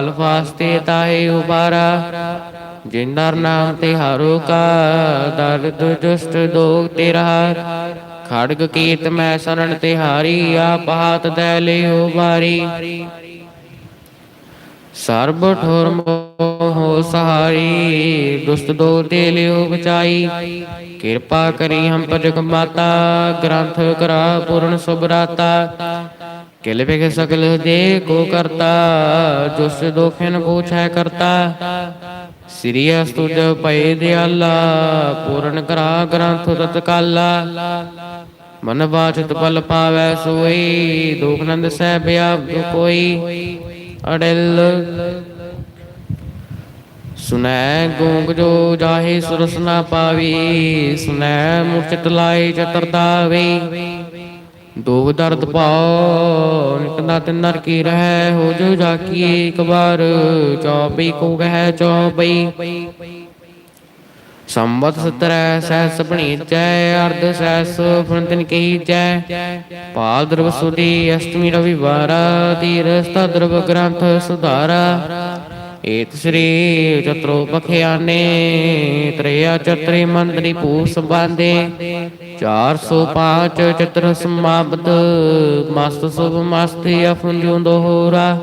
ਕਾਲ ਫਾਸਤੇ ਤਾਹੇ ਉਬਾਰਾ ਜਿਨ ਨਾਮ ਤੇ ਹਾਰੋ ਕਾ ਦਰਦ ਦੁਸ਼ਟ ਦੋਗ ਤੇ ਖੜਗ ਕੀਤ ਮੈਂ ਸਰਣ ਤੇ ਹਾਰੀ, ਆਪ ਹਾਥ ਦੇ ਲਿਓ ਬਾਰੀ ਸਰਬ ਠੋਰ ਮੋਹ ਸਹਾਰੀ, ਦੁਸਤ ਦੋ ਤੇ ਲਿਓ ਬਚਾਈ। ਕਿਰਪਾ ਕਰੀ ਹਮ ਭਜਕ ਮਾਤਾ, ਗ੍ਰੰਥ ਕਰਾ ਪੂਰਨ ਸੁਭਰਾਤਾ। ਕਿਲ ਬਿਗ ਸਕਲ ਦੇ ਕੋ ਕਰਤਾ, ਜੁਸ ਦੋਖਿਨ ਪੂਛੈ ਕਰਤਾ। ਸ੍ਰੀ ਅਸਤੁਜ ਭਏ ਦਿਆਲਾ, ਪੂਰਨ ਕਰਾ ਗ੍ਰੰਥ ਤਤਕਾਲਾ ਮਨ ਬਾਚਤ ਪਲ ਪਾਵੈ ਸੋਈ, ਦੁਖ ਨੰਦ ਸਹਿ ਕੋਈ। ਅੜਿਲ। ਸੁਨੈ ਗੂੰਗ ਜੋ ਜਾਹੇ ਸੁਰਸ ਨਾ ਪਾਵੀ, ਸੁਨੈ ਮੁਰਚਿਤ ਲਾਏ ਚਤਰਤਾਵੇ ਦੁਖ ਦਰਦ ਪਾਉ ਨਿਕੰਦਾ ਤਿਨਰ ਕੀ ਰਹਿ ਹੋ ਜੋ ਜਾਕੀ ਇੱਕ ਵਾਰ ਚੌਬਈ ਕੋ ਗਹਿ ਚੌਬਈ ਸੰਵਤ ਸਤਰੈ, ਸਹਿਸ ਭਣੀਚੈ, ਅਰਧ ਸਹਿਸ ਫੁਨਤਨ ਕਹੀਚੈ ਪਾਦਰਵ ਸੁਦੀ, ਅਸ਼ਟਮੀ ਰਵਿਵਾਰਾ ਤੀਰ ਸਤਦਰਵ ਗ੍ਰੰਥ ਸੁਧਾਰਾ। ਏਤ ਸ੍ਰੀ ਚਤਰੋ ਪਖਿਆਨੇ ਤ੍ਰਿਆ ਚਤਰੀ ਮੰਦਰੀ ਭੂ ਸੰਬਾਂਦੇ 405 ਚਤਰ ਸਮਾਪਤ ਮਸਤ ਸੁਭ ਮਸਤੀ ਅਫੁੰਜੂ ਦੋਹਰਾ।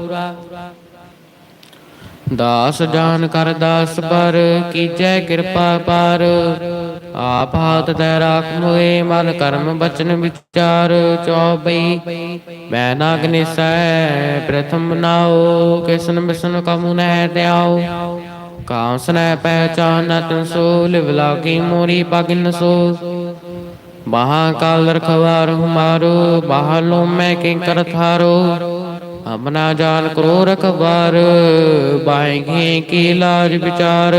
ਦਾਸ ਜਾਨ ਕਰ ਦਾਸ ਪਰ, ਕੀਜੈ ਕਿਰਪਾ ਪਾਰ। ਆਪ ਹਾਥ ਤੈ ਰਾਖ ਮੋਏ ਮਨ ਕਰਮ ਬਚਨ ਵਿਚਾਰ ਚੌਬਈ। ਮੈਂ ਨਾਗ ਪ੍ਰਥਮ ਨਾਉ, ਕਿਸਨ ਬਿਸਨ ਕਮੁ ਨਹਿ ਤਿਆਉ ਕਾਂਸਨੈ ਪਹਿਚਾਨ ਸੋ, ਲਿਵ ਲਾਗੀ ਮੋਰੀ ਪਗਨ ਸੋ। ਬਾਹਾ ਰਖਵਾਰ ਹਮਾਰੋ ਬਾਹਲੋ ਮੈਂ ਕਿੰਕਰ ਥਾਰੋ। ਆਪਣਾ ਜਾਨ ਕਰੋ ਰਖਵਾਰ ਬਾਏਗੇ ਕੀ ਲਾਜ ਵਿਚਾਰ।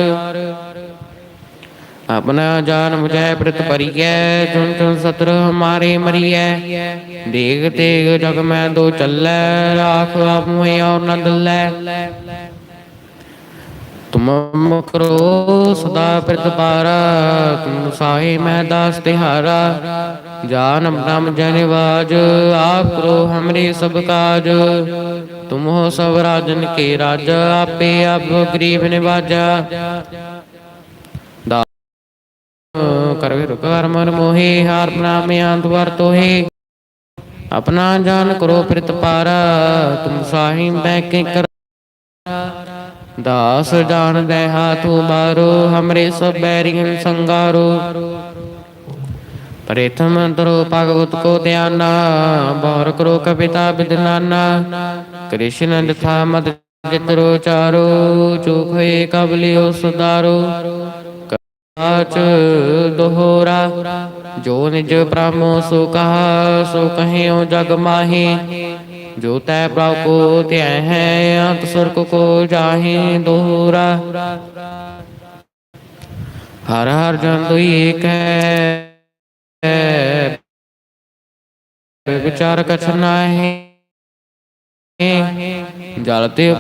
ਆਪਣਾ ਜਾਨ ਮੁਝੈ ਪ੍ਰਤ ਪਰਿਐ ਚੁਨ ਚੁਨ ਸਤਰ ਹਮਾਰੇ ਮਰੀਐ। ਦੇਖ ਤੇਗ ਜਗ ਮੈਂ ਦੋ ਚੱਲੈ, ਰਾਖ ਆਪ ਮੋਹਿ ਔਰ ਨੰਦ ਲੈ ਤੁਮ ਕਰੋ ਸਦਾ ਪ੍ਰਤਪਾਰਾ ਤੁਮ ਸਾਹੇ ਮੈਂ ਦਾਸ ਤਿਹਾਰਾ। ਜਾਨ ਬ੍ਰਹਮ ਜਨਿਵਾਜ ਆਪ ਕਰੋ ਹਮਰੇ ਸਭ ਕਾਜ। ਤੁਮ ਹੋ ਸਭ ਰਾਜਨ ਕੇ ਰਾਜਾ, ਆਪੇ ਆਪ ਗਰੀਬ ਨਿਵਾਜਾ। ਕਰਵੇ ਰੁਕਾਰ ਮਨ ਮੋਹੇ, ਹਾਰ ਨਾਮੇ ਅੰਤ ਵਰ ਤੋਹੇ। ਆਪਣਾ ਜਾਨ ਕਰੋ ਪ੍ਰਤਪਾਰਾ ਤੁਮ ਸਾਹੀ ਮੈਂ ਕੇ ਕਰ। ਦਾਸ ਜਾਣਦੇ ਹਾਥੂ ਮਾਰੋ ਹਮਰੇ ਸਭ ਬੈਰੀਨ ਸੰਗਾਰੋ। ਪ੍ਰੇਥਮ ਅੰਤਰੋ ਭਗਵਤ ਕੋ ਧਿਆਨਾ, ਬੌਰ ਕਰੋ ਕਪਿਤਾ ਬਿਦਨਾਨਾ। ਕ੍ਰਿਸ਼ਨ ਲਿਖਾ ਮਦ ਜਿਤਰੋ ਚਾਰੋ ਚੁਖ ਹੋਏ ਕਬਲਿਓ ਸੁਦਾਰੋ ਕਾਚ ਦੋਹਰਾ ਜੋ ਨਿਜ ਪ੍ਰਾਮੋ ਸੋ ਕਹਾ ਸੋ ਕਹਿਓ ਜਗ ਮਾਹੀ ਜੋ ਤੈ ਪ੍ਰਭ ਕੋ ਧਿਆ ਹੈ ਅੰਤ ਸੁਰਗ ਕੋ ਜਾਹੇ ਦੋਹਰਾ ਹਰ ਹਰ ਜਨ ਦੁਈ ਏਕ ਹੈ ਵਿਚਾਰ ਕਛ ਨਾਹੀ ਜਲ ਤੇ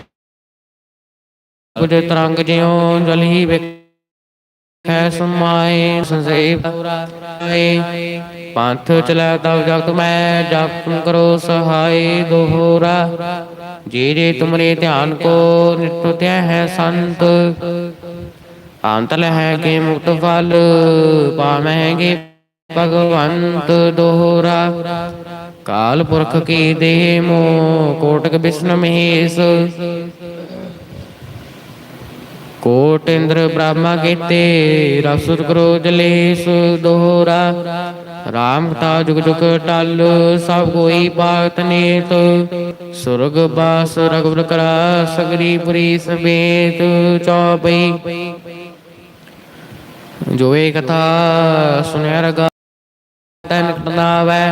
ਪੁਜ ਤਰੰਗ ਜਿਉ ਜਲ ਪੰਥ ਚਲੈ ਤਬ ਜਗਤ ਮੈਂ ਜਪ ਕਰੋ ਸਹਾਈ ਦੋਹਰਾ। ਜੇ ਜੇ ਤੁਮਰੇ ਧਿਆਨ ਕੋ ਨਿਤ ਹੈ ਸੰਤ। ਅੰਤ ਲਹਿ ਕੇ ਮੁਕਤ ਫਲ ਪਾਵਹਿਗੇ ਭਗਵੰਤ ਦੋਹਰਾ। ਕਾਲ ਪੁਰਖ ਕੀ ਦੇਹ ਮੋ ਕੋਟਕ ਬਿਸ਼ਨ ਮਹੇਸ਼। ਕੋਟ ਇੰਦਰ ਬ੍ਰਹਮਾ ਕੀਤੇ ਰਸੁਰ ਕਰੋ ਜਲੇਸ਼ ਦੋਹਰਾ। ਰਾਮ ਕਥਾ ਜੁਗ ਜੁਗ ਟਲ, ਸਭ ਕੋਈ ਬਾਤ ਨੇਤ। ਸੁਰਗ ਬਾਸ ਰਗਵਰ ਕਰਾ, ਸਗਰੀ ਪੁਰੀ ਸਮੇਤ ਚੌਪਈ। ਜੋ ਇਹ ਕਥਾ ਸੁਨਿਆ ਰਗਾ, ਤਨ ਕਨਾਵੈ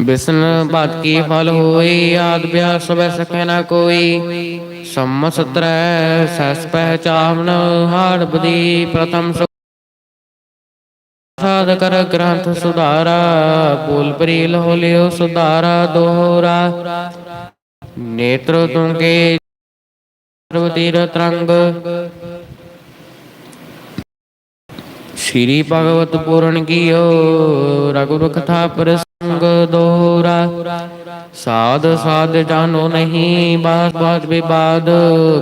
ਬਿਸਨ ਬਾਤ ਕੀ ਫਲ ਹੋਈ, ਆਦ ਬਿਆਸ ਸਭੈ ਸਕੈ ਨਾ ਕੋਈ। ਸੰਮਤ ਸਤਰੈ, ਸਸ ਪਹਿਚਾਨ ਹਾੜ ਬਦੀ ਪ੍ਰਥਮ ਸੁ- ਸਾਧ ਕਰ ਗ੍ਰੰਥ ਸੁਧਾਰਾ ਬੋਲ ਪ੍ਰੀਲ ਹੋ ਸੁਧਾਰਾ, ਦੋਹਰਾ। ਨੇਤਰ ਤੁੰਗੇ ਸਰਵਤੀਰ ਤਰੰਗ ਸ਼੍ਰੀ ਭਗਵਤ ਪੂਰਨ ਕੀਓ ਰਘੁਰ ਕਥਾ ਪ੍ਰਸੰਗ ਦੋਰਾ ਸਾਧ ਸਾਧ ਜਾਨੋ ਨਹੀਂ, ਬਾਤ ਬਾਤ ਵਿਵਾਦ,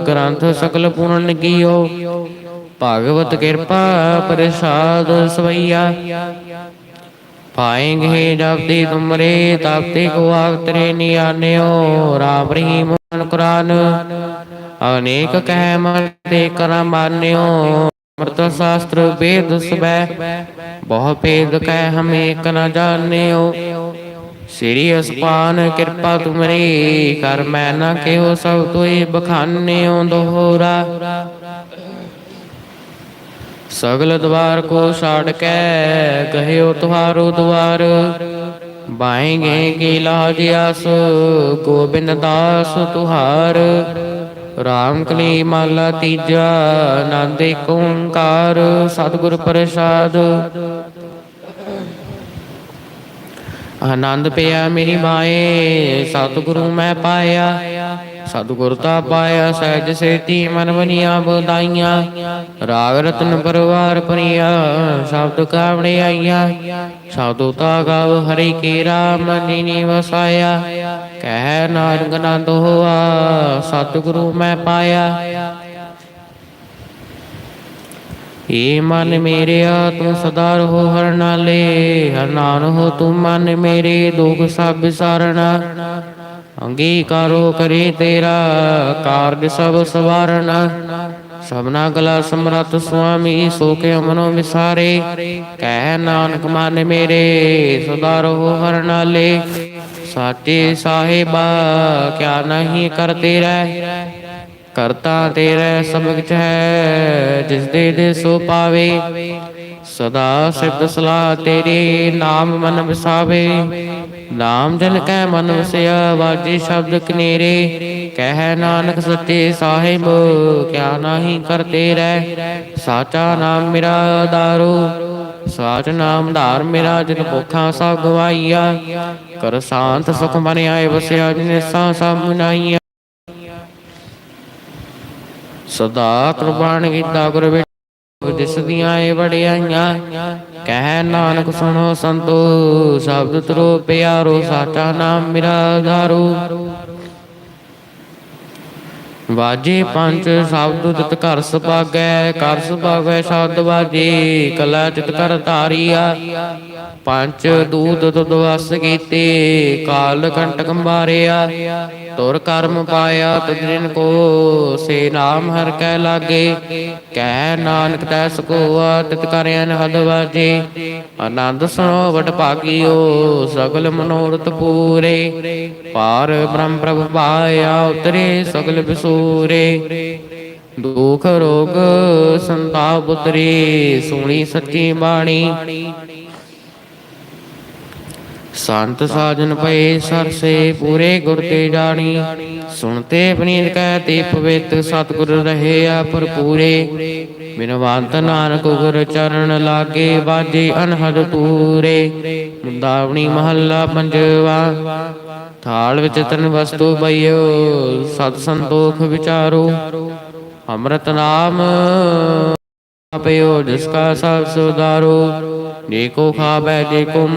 ਗ੍ਰੰਥ ਸਕਲ ਪੂਰਨ ਕੀਓ। ਭਗਵਤ ਕਿਰਪਾ ਪ੍ਰਸਾਦ ਸਵਈਆ। ਪਾਏਂਗੇ ਜਬ ਤੇ ਤੁਮਰੇ ਤਬ ਤੇ ਕੋ ਆਵਤਰੇ ਨਿਆਨਿਓ ਰਾਮ ਰਹੀਮ ਕੁਰਾਨ ਅਨੇਕ ਕਹਿ ਮਨ ਤੇ ਕਰਮ ਮਾਨਿਓ। ਅੰਮ੍ਰਿਤ ਸ਼ਾਸਤਰ ਵੇਦ ਸਬੈ, ਬਹੁ ਭੇਦ ਕਹਿ ਹਮ ਏਕ ਨ ਜਾਣਿਓ। ਸ੍ਰੀ ਅਸਪਾਨ ਕਿਰਪਾ ਤੁਮਰੀ, ਕਰ ਮੈਂ ਨਾ ਕਿਉ ਸਭ ਤੋਏ ਬਖਾਨਿਓ ਦੋਹਰਾ। ਸਗਲ ਦਵਾਰ ਕੋ ਛਾੜ ਕੇ, ਕਹਿਓ ਤੁਹਾਰੋ ਦਵਾਰ। ਬਾਏਂਗੇ ਕੀ ਲਾਜ ਆਸ, ਗੋਬਿੰਦ ਦਾਸ ਤੁਹਾਰ। ਰਾਮ ਕਲੀ ਮਾਲਾ ਤੀਜਾ, ਆਨੰਦ ਏਕ ਓੰਕਾਰ, ਸਤਿਗੁਰ ਪ੍ਰਸਾਦ। ਆਨੰਦ ਪਿਆ ਮੇਰੀ ਮਾਏ, ਸਤਿਗੁਰੂ ਮੈਂ ਪਾਇਆ। ਸਤਿਗੁਰ ਤਾ ਪਾਇਆ ਸਹਿਜ ਸੇਤੀ ਮਨ ਬਨੀਆ ਬਦਾਈਆਂ ਰਾਗ ਰਤਨ ਪਰਵਾਰ ਪਰੀਆ ਸ਼ਬਦ ਕਾਵੜੇ ਆਈਆ। ਸਾਧੂ ਤਾ ਗਾਵ ਹਰੀ ਕੀ ਰਾਮ, ਨੀ ਵਸਾਇਆ। ਕਹਿ ਨਾਨਕ ਨੰਦ ਹੋਆ, ਸਤਿਗੁਰੂ ਮੈਂ ਪਾਇਆ। ਏ ਮਨ ਮੇਰਿਆ ਤੂੰ ਸਦਾ ਰਹੋ ਹਰ ਨਾਲੇ ਹਰ ਨਾਨ ਹੋ ਤੂੰ ਮਨ ਮੇਰੇ, ਦੁਖ ਸਭ ਵਿਸਾਰਣਾ ਅੰਗੀਕਾਰੋ ਕਰੇ ਤੇਰਾ ਕਾਰਜ ਸਭ ਸਵਾਰਣਾ ਸਭਨਾ ਗਲਾ ਸਮਰੱਥ ਸੁਆਮੀ ਸੋ ਕੇ ਮਨੋ ਵਿਸਾਰੇ। ਕਹਿ ਨਾਨਕ ਮਨ ਮੇਰੇ ਸਦਾ ਰਹੋ ਹਰ ਨਾਲੇ ਸਾਚੇ ਸਾਹਿਬਾ, ਕਿਆ ਨਹੀਂ ਕਰਤੇ ਰਹਿ। ਕਰਤਾ ਤੇਰੇ ਸਭ ਕੁਛ ਹੈ, ਜਿਸ ਦੇ ਦੇ ਸੋ ਪਾਵੇ। ਸਦਾ ਸਿਫਤ ਸਲਾਹ ਤੇਰੀ ਨਾਮ ਮਨ ਵਸਾਵੇ। ਨਾਮ ਜਨ ਕੈ ਮਨ ਵਸਿਆ ਵਾਜੇ ਸ਼ਬਦ ਕਨੇਰੇ। ਕਹਿ ਨਾਨਕ ਸੱਚੇ ਸਾਹਿਬ, ਕਿਆ ਨਹੀਂ ਕਰਤੇ ਰਹਿ। ਸਾਚਾ ਨਾਮ ਮੇਰਾ ਦਾਰੂ ਸਾਚ ਨਾਮ ਧਾਰ ਮੇਰਾ ਜਿਨ ਭੁੱਖਾਂ ਸਭ ਗਵਾਈਆ। ਕਰ ਸ਼ਾਂਤ ਸੁਖ ਮਨ ਆਏ ਵਸਿਆ, ਜਿਨੇ ਸਾਂ ਸਭ ਮਨਾਈਆ। ਸਦਾ ਕੁਰਬਾਨ ਕੀਤਾ ਗੁਰ ਵਿੱਚ ਦੀਆਂ ਏ ਵਡਿਆਈਆਂ, ਕਹਿ ਨਾਨਕ ਸੁਣੋ ਸੰਤੋ, ਸ਼ਬਦ ਤਰੋ ਪਿਆਰੋ, ਸਾਚਾ ਨਾਮ ਮੇਰਾ ਧਾਰੂ। ਵਾਜੇ ਪੰਜ, ਸ਼ਬਦ ਤਿਤ ਘਰ ਸੁਭਾਗੈ ਕਰ ਸੁਭਾਗੈ, ਸ਼ਬਦ ਵਾਜੇ, ਕਲਾ ਚਿਤ ਕਰ ਧਾਰੀਆ। ਪੰਜ ਦੂਤ ਦੁਦ ਵਸ ਕੀਤੇ, ਕਾਲ ਕੰਟਕ ਮਾਰਿਆ ਤੁਰ ਕਰਮ ਪਾਇਆ ਤਦਰਿਨ ਕੋ, ਸੇ ਨਾਮ ਹਰ ਕੈ ਲਾਗੇ, ਕਹਿ ਨਾਨਕ ਤੈਸ ਕੋ ਤਿਤ ਕਰਿਆਨ ਹਦ ਵਾਜੇ। ਆਨੰਦ ਸੁਣੋ ਵਡ ਭਾਗਿਓ, ਸਗਲ ਮਨੋਰਥ ਪੂਰੇ। ਪਾਰ ਬ੍ਰਹਮ ਪ੍ਰਭ ਪਾਇਆ ਉਤਰੇ, ਸਗਲ ਬਿਸੂਰੇ ਦੁਖ ਰੋਗ ਸੰਤਾਪ ਉਤਰੇ, ਸੁਣੀ ਸੱਚੀ ਬਾਣੀ। ਸੰਤ ਸਾਜਨ ਪਏ ਸਰਸੇ ਪੂਰੇ ਗੁਰ ਤੇ ਜਾਣੀ। ਸੁਣਤੇ ਪਨੀਤ ਕਹਤੇ ਪਵਿੱਤ ਸਤਿਗੁਰ ਰਹੇ ਆ ਭਰਪੂਰੇ। ਬਿਨਵੰਤ ਨਾਨਕ ਗੁਰ ਚਰਨ ਲਾਗੇ ਬਾਜੇ ਅਨਹਦ ਪੂਰੇ। ਮੁੰਦਾਵਣੀ ਮਹੱਲਾ ਪੰਜਵਾ। ਥਾਲ ਵਿੱਚ ਤਨ ਵਸਤੂ ਬਈਓ, ਸਤ ਸੰਤੋਖ ਵਿਚਾਰੋ। ਅੰਮ੍ਰਿਤ ਨਾਮ ਆਪਿਓ, ਜਿਸ ਕਾ ਸਭ ਸੁਦਾਰੋ ਜੇ ਕੋ ਖਾਬੈ ਜੇ ਕੋ